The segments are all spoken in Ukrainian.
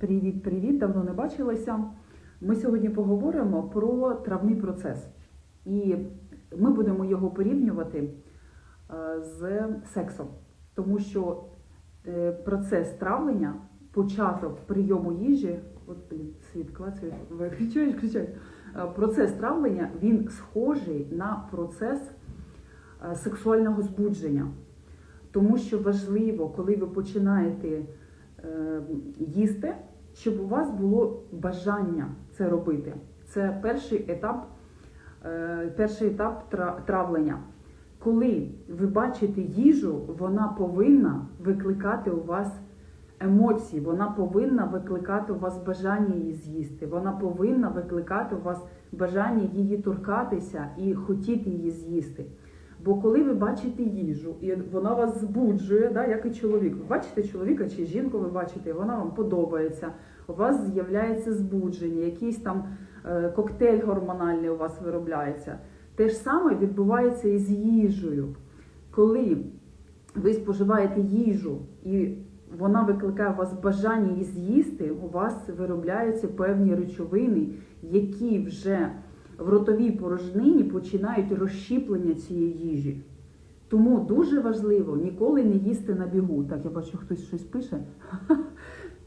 Привіт-привіт, давно не бачилися. Ми сьогодні поговоримо про травний процес. І ми будемо його порівнювати е, з сексом, тому що е, процес травлення, початок прийому їжі, от світ клацає, виключають, включають. Е, Процес травлення він схожий на процес сексуального збудження. Тому що важливо, коли ви починаєте їсти, щоб у вас було бажання це робити. Це перший етап, е, перший етап травлення. Коли ви бачите їжу, вона повинна викликати у вас емоції, вона повинна викликати у вас бажання її з'їсти, вона повинна викликати у вас бажання її торкатися і хотіти її з'їсти. Бо коли ви бачите їжу, і вона вас збуджує, да, як і чоловік. Ви бачите чоловіка чи жінку, ви бачите, вона вам подобається. У вас з'являється збудження, якийсь там е, коктейль гормональний у вас виробляється. Те ж саме відбувається і з їжею. Коли ви споживаєте їжу і вона викликає у вас бажання її з'їсти, у вас виробляються певні речовини, які вже в ротовій порожнині починають розщіплення цієї їжі. Тому дуже важливо ніколи не їсти на бігу. Так, я бачу, хтось щось пише.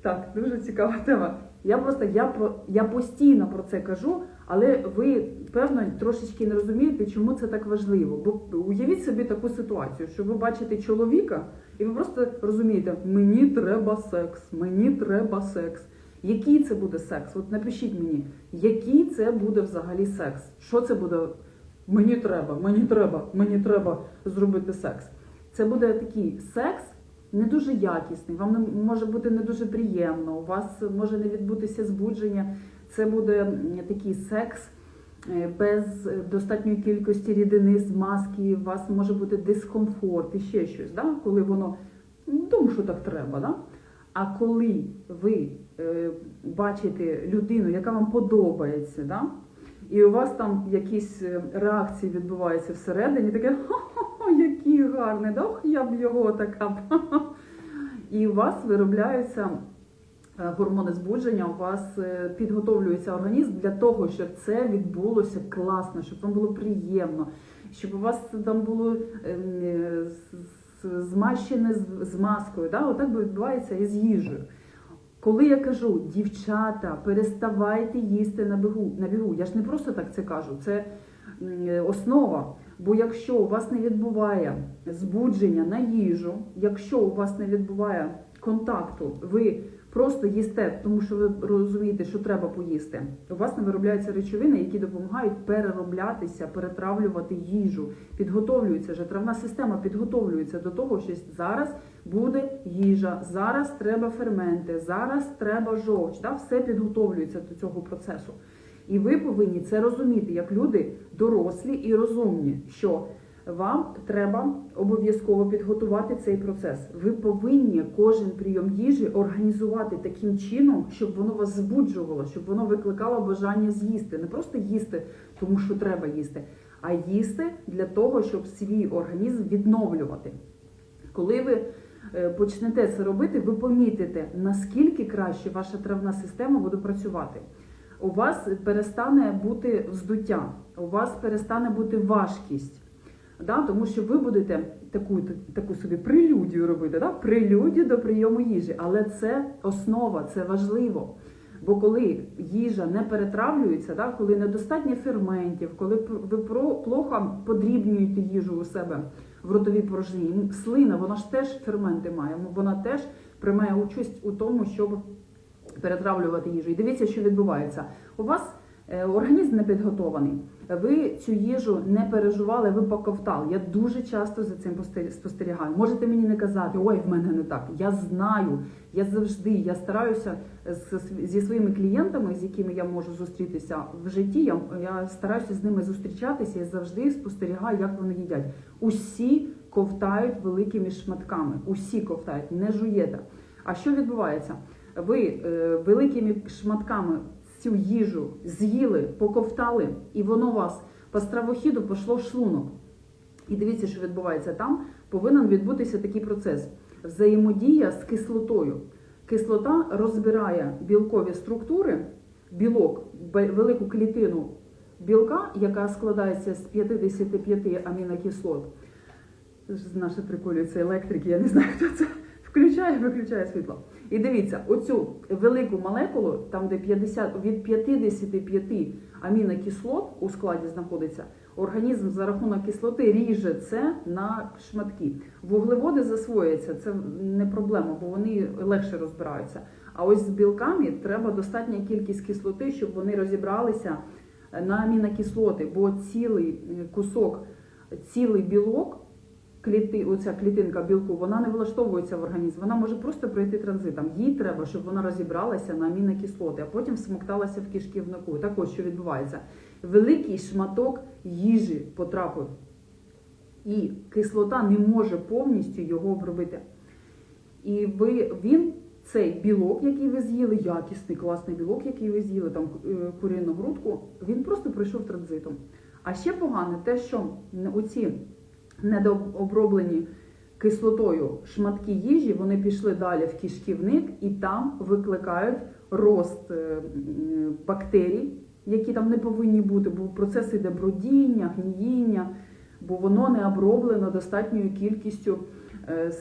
Так, дуже цікава тема. Я просто я, я постійно про це кажу, але ви певно трошечки не розумієте, чому це так важливо. Бо уявіть собі таку ситуацію, що ви бачите чоловіка, і ви просто розумієте, мені треба секс, мені треба секс. Який це буде секс? От напишіть мені, який це буде взагалі секс? Що це буде? Мені треба, мені треба, мені треба зробити секс. Це буде такий секс не дуже якісний, вам може бути не дуже приємно, у вас може не відбутися збудження. Це буде такий секс е, без достатньої кількості рідини, змазки, у вас може бути дискомфорт і ще щось, да? коли воно ну, що так треба. Да? А коли ви е, бачите людину, яка вам подобається, да? і у вас там якісь е, реакції відбуваються всередині, таке хо-хо-хо, який гарний, да? Я б його така. І у вас виробляються е, гормони збудження, у вас е, підготовлюється організм для того, щоб це відбулося класно, щоб вам було приємно, щоб у вас там було е, змащене з- маскою. Да? Отак відбувається і з їжею. Коли я кажу, дівчата, переставайте їсти на бігу, на бігу, я ж не просто так це кажу, це основа. Бо якщо у вас не відбуває збудження на їжу, якщо у вас не відбуває контакту, ви просто їсте, тому що ви розумієте, що треба поїсти. У вас не виробляються речовини, які допомагають перероблятися, перетравлювати їжу. Підготовлюється вже травна система підготовлюється до того, що зараз буде їжа, зараз треба ферменти, зараз треба жовч. Да? Все підготовлюється до цього процесу. І ви повинні це розуміти, як люди дорослі і розумні, що вам треба обов'язково підготувати цей процес. Ви повинні кожен прийом їжі організувати таким чином, щоб воно вас збуджувало, щоб воно викликало бажання з'їсти. Не просто їсти, тому що треба їсти, а їсти для того, щоб свій організм відновлювати. Коли ви е, почнете це робити, ви помітите, наскільки краще ваша травна система буде працювати. У вас перестане бути вздуття, у вас перестане бути важкість. Да? Тому що ви будете таку, таку собі прелюдію робити, да? прелюдію до прийому їжі. Але це основа, це важливо. Бо коли їжа не перетравлюється, да? коли недостатньо ферментів, коли ви плохо подрібнюєте їжу у себе в ротовій порожнині, слина, вона ж теж ферменти має, вона теж приймає участь у тому, щоб перетравлювати їжу. І дивіться, що відбувається. У вас е, організм не підготований. Ви цю їжу не переживали, ви поковтали. Я дуже часто за цим спостерігаю. Можете мені не казати, ой, в мене не так. Я знаю, я завжди я стараюся зі своїми клієнтами, з якими я можу зустрітися в житті. Я, я стараюся з ними зустрічатися і завжди спостерігаю, як вони їдять. Усі ковтають великими шматками. Усі ковтають, не жуєте. А що відбувається? Ви е, великими шматками цю їжу з'їли, поковтали, і воно вас по стравохіду пішло в шлунок. І дивіться, що відбувається там. Повинен відбутися такий процес: взаємодія з кислотою. Кислота розбирає білкові структури, білок, велику клітину білка, яка складається з 55 амінокислот. Наші приколюються електрики, я не знаю, хто це включає, виключає світло. І дивіться, оцю велику молекулу, там де 50, від 55 амінокислот у складі знаходиться, організм за рахунок кислоти ріже це на шматки. Вуглеводи засвоюються, це не проблема, бо вони легше розбираються. А ось з білками треба достатня кількість кислоти, щоб вони розібралися на амінокислоти, бо цілий е, кусок, цілий білок кліти, оця клітинка білку, вона не влаштовується в організм, вона може просто пройти транзитом. Їй треба, щоб вона розібралася на амінокислоти, а потім смокталася в кишківнику. Так ось що відбувається. Великий шматок їжі потрапив, і кислота не може повністю його обробити. І ви, він, цей білок, який ви з'їли, якісний, класний білок, який ви з'їли, там е, курину грудку, він просто пройшов транзитом. А ще погане те, що оці недооброблені кислотою шматки їжі, вони пішли далі в кишківник і там викликають рост е, бактерій, які там не повинні бути, бо процес іде бродіння, гніїння, бо воно не оброблено достатньою кількістю е,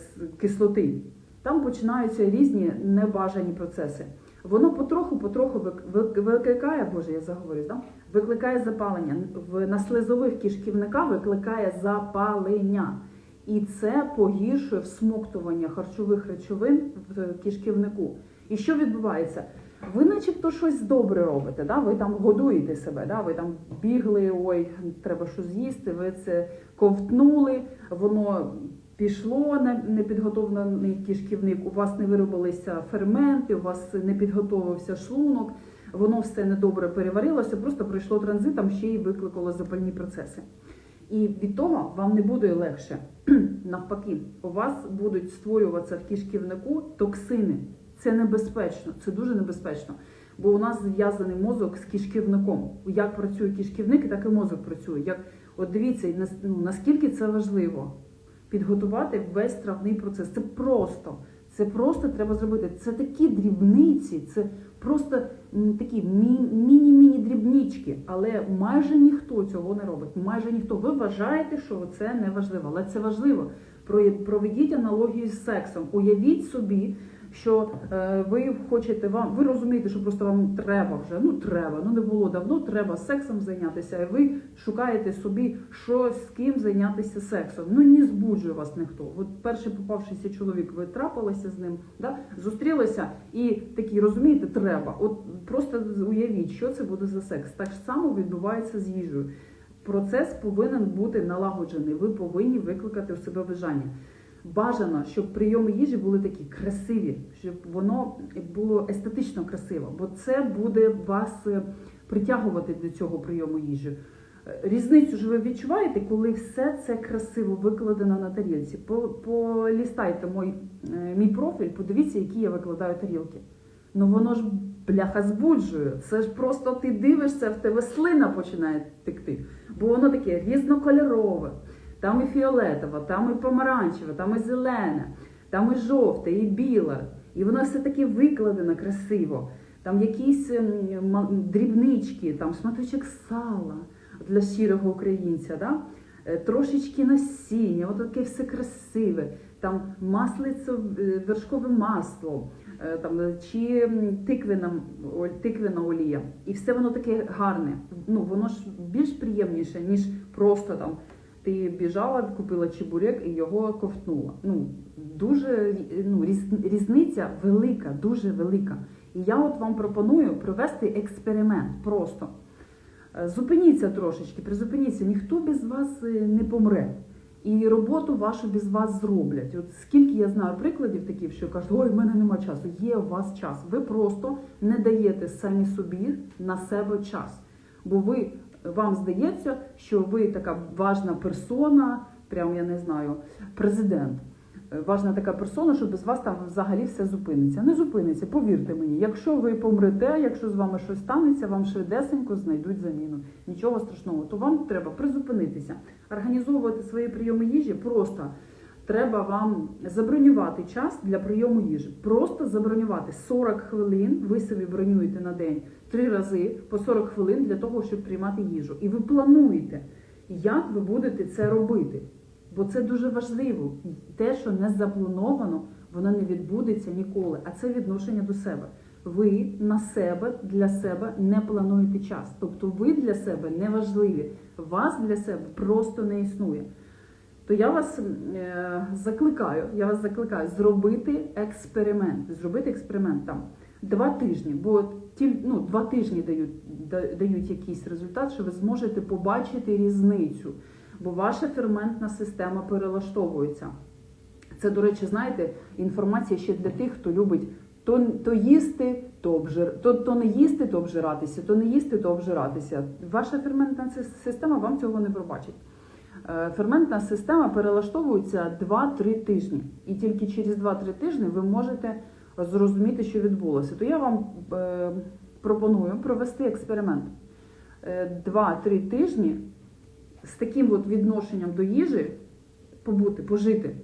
кислоти. Там починаються різні небажані процеси. Воно потроху-потроху вик- вик- викликає, боже, я заговорюсь, да? викликає запалення. На слизових кишківниках викликає запалення. І це погіршує всмоктування харчових речовин в кишківнику. І що відбувається? Ви начебто щось добре робите, да? ви там годуєте себе, да? ви там бігли, ой, треба щось з'їсти, ви це ковтнули, воно пішло на непідготовлений кишківник, у вас не виробилися ферменти, у вас не підготовився шлунок, воно все недобре переварилося, просто пройшло транзитом, ще й викликало запальні процеси. І від того вам не буде легше. Навпаки, у вас будуть створюватися в кишківнику токсини. Це небезпечно, це дуже небезпечно. Бо у нас зв'язаний мозок з кишківником. Як працює кишківник, так і мозок працює. Як, от дивіться, ну, наскільки це важливо підготувати весь травний процес. Це просто. Це просто треба зробити. Це такі дрібниці, це просто такі міні-міні дрібнички. Але майже ніхто цього не робить. Майже ніхто. Ви вважаєте, що це не важливо, але це важливо. Про- Проведіть аналогію з сексом. Уявіть собі, що е, ви хочете вам, ви розумієте, що просто вам треба вже. Ну треба, ну не було давно. Треба сексом зайнятися. І ви шукаєте собі, що з ким зайнятися сексом. Ну не збуджує вас ніхто. От перший попавшийся чоловік, ви трапилися з ним, да? зустрілися і такі розумієте, треба. От просто уявіть, що це буде за секс. Так само відбувається з їжею. Процес повинен бути налагоджений. Ви повинні викликати у себе бажання. Бажано, щоб прийоми їжі були такі красиві, щоб воно було естетично красиво, бо це буде вас е, притягувати до цього прийому їжі. Е, Різницю ж ви відчуваєте, коли все це красиво викладено на тарілці. Полістайте мій, е, мій профіль, подивіться, які я викладаю тарілки. Ну воно ж бляха збуджує. Це ж просто ти дивишся, в тебе слина починає текти. Бо воно таке різнокольорове. Там і фіолетове, там і помаранчеве, там і зелене, там і жовте, і біле. І воно все таке викладено красиво. Там якісь ем, дрібнички, там шматочок сала для щирого українця, да? Е, трошечки насіння, от таке все красиве. Там маслицо, е, вершкове масло, е, там, чи о- тиквена олія. І все воно таке гарне. Ну, воно ж більш приємніше, ніж просто там ти біжала, купила чебурек і його ковтнула. Ну, дуже ну, різ- різниця велика, дуже велика. І я от вам пропоную провести експеримент просто. Е, Зупиніться трошечки, призупиніться, ніхто без вас е, не помре. І роботу вашу без вас зроблять. От скільки я знаю прикладів таких, що кажуть, ой, в мене нема часу. Є у вас час. Ви просто не даєте самі собі на себе час. Бо ви вам здається, що ви така важна персона, прям я не знаю, президент. Е, Важна така персона, що без вас там взагалі все зупиниться. Не зупиниться, повірте мені. Якщо ви помрете, якщо з вами щось станеться, вам швидесенько знайдуть заміну. Нічого страшного. То вам треба призупинитися, організовувати свої прийоми їжі просто треба вам забронювати час для прийому їжі. Просто забронювати 40 хвилин. Ви собі бронюєте на день три рази по 40 хвилин для того, щоб приймати їжу. І ви плануєте, як ви будете це робити. Бо це дуже важливо. Те, що не заплановано, воно не відбудеться ніколи. А це відношення до себе. Ви на себе для себе не плануєте час. Тобто ви для себе не важливі. Вас для себе просто не існує. То я вас е, закликаю, я вас закликаю зробити експеримент. Зробити експеримент там два тижні, бо ті, ну, два тижні дають, дають якийсь результат, що ви зможете побачити різницю. Бо ваша ферментна система перелаштовується. Це, до речі, знаєте, інформація ще для тих, хто любить то, то їсти, то, обжир... то, то не їсти, то обжиратися, то не їсти, то обжиратися. Ваша ферментна система вам цього не пробачить. Е, Ферментна система перелаштовується 2-3 тижні. І тільки через 2-3 тижні ви можете зрозуміти, що відбулося. То я вам е, пропоную провести експеримент. Е, 2-3 тижні з таким от відношенням до їжі побути, пожити.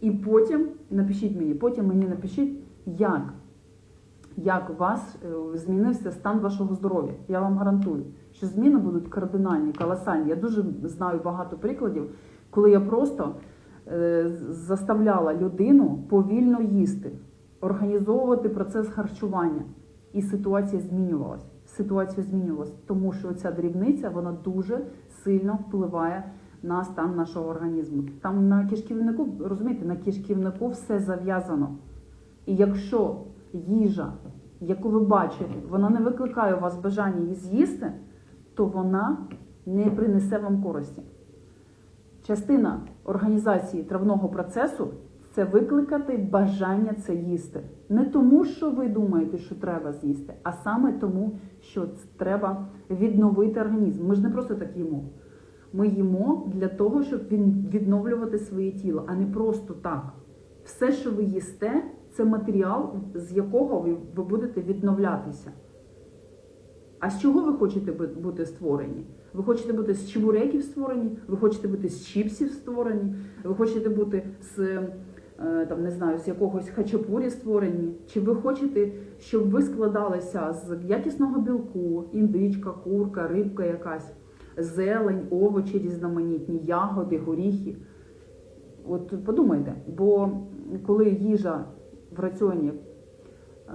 І потім напишіть мені, потім мені напишіть, як, як у вас е, змінився стан вашого здоров'я. Я вам гарантую, що зміни будуть кардинальні, колосальні. Я дуже знаю багато прикладів, коли я просто е, заставляла людину повільно їсти, організовувати процес харчування, і ситуація змінювалась. Ситуація змінювалась, тому що ця дрібниця вона дуже сильно впливає на стан нашого організму. Там на кишківнику, розумієте, на кишківнику все зав'язано. І якщо їжа, яку ви бачите, вона не викликає у вас бажання її з'їсти, то вона не принесе вам користі. Частина організації травного процесу це викликати бажання це їсти. Не тому, що ви думаєте, що треба з'їсти, а саме тому, що треба відновити організм. Ми ж не просто так їмо. Ми їмо для того, щоб відновлювати своє тіло, а не просто так. Все, що ви їсте, це матеріал, з якого ви, будете відновлятися. А з чого ви хочете бути створені? Ви хочете бути з чебуреків створені, ви хочете бути з чіпсів створені, ви хочете бути з е, там, не знаю, з якогось хачапурі створені, чи ви хочете, щоб ви складалися з якісного білку, індичка, курка, рибка якась, зелень, овочі різноманітні, ягоди, горіхи. От подумайте, бо коли їжа в раціоні е,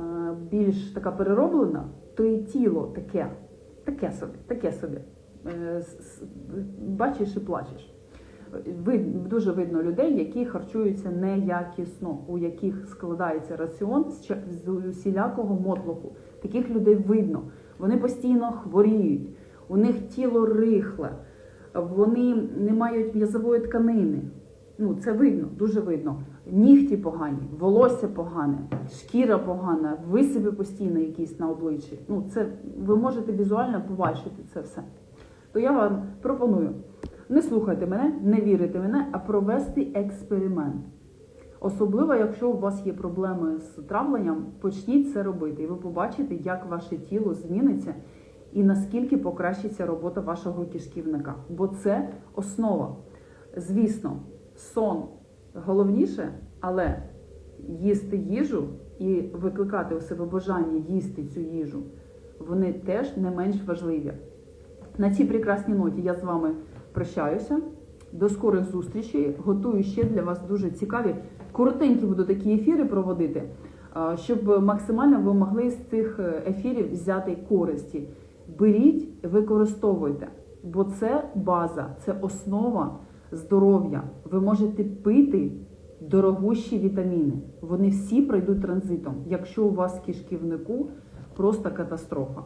більш така перероблена, то і тіло таке, таке собі, таке собі. Е, Бачиш і плачеш. Дуже видно людей, які харчуються неякісно, у яких складається раціон з усілякого мотлоху. Таких людей видно. Вони постійно хворіють, у них тіло рихле, вони не мають м'язової тканини. Ну, це видно, дуже видно. Нігті погані, волосся погане, шкіра погана, висипи постійно якісь на обличчі. Ну, це ви можете візуально побачити це все. То я вам пропоную не слухайте мене, не вірите мене, а провести експеримент. Особливо, якщо у вас є проблеми з травленням, почніть це робити, і ви побачите, як ваше тіло зміниться і наскільки покращиться робота вашого кишківника. Бо це основа. Звісно, сон головніше, але їсти їжу і викликати у себе бажання їсти цю їжу, вони теж не менш важливі. На цій прекрасній ноті я з вами прощаюся. До скорих зустрічей. Готую ще для вас дуже цікаві. Коротенькі буду такі ефіри проводити, щоб максимально ви могли з цих е, ефірів взяти користі. Беріть, використовуйте, бо це база, це основа здоров'я. Ви можете пити дорогущі вітаміни. Вони всі пройдуть транзитом. Якщо у вас в кишківнику просто катастрофа.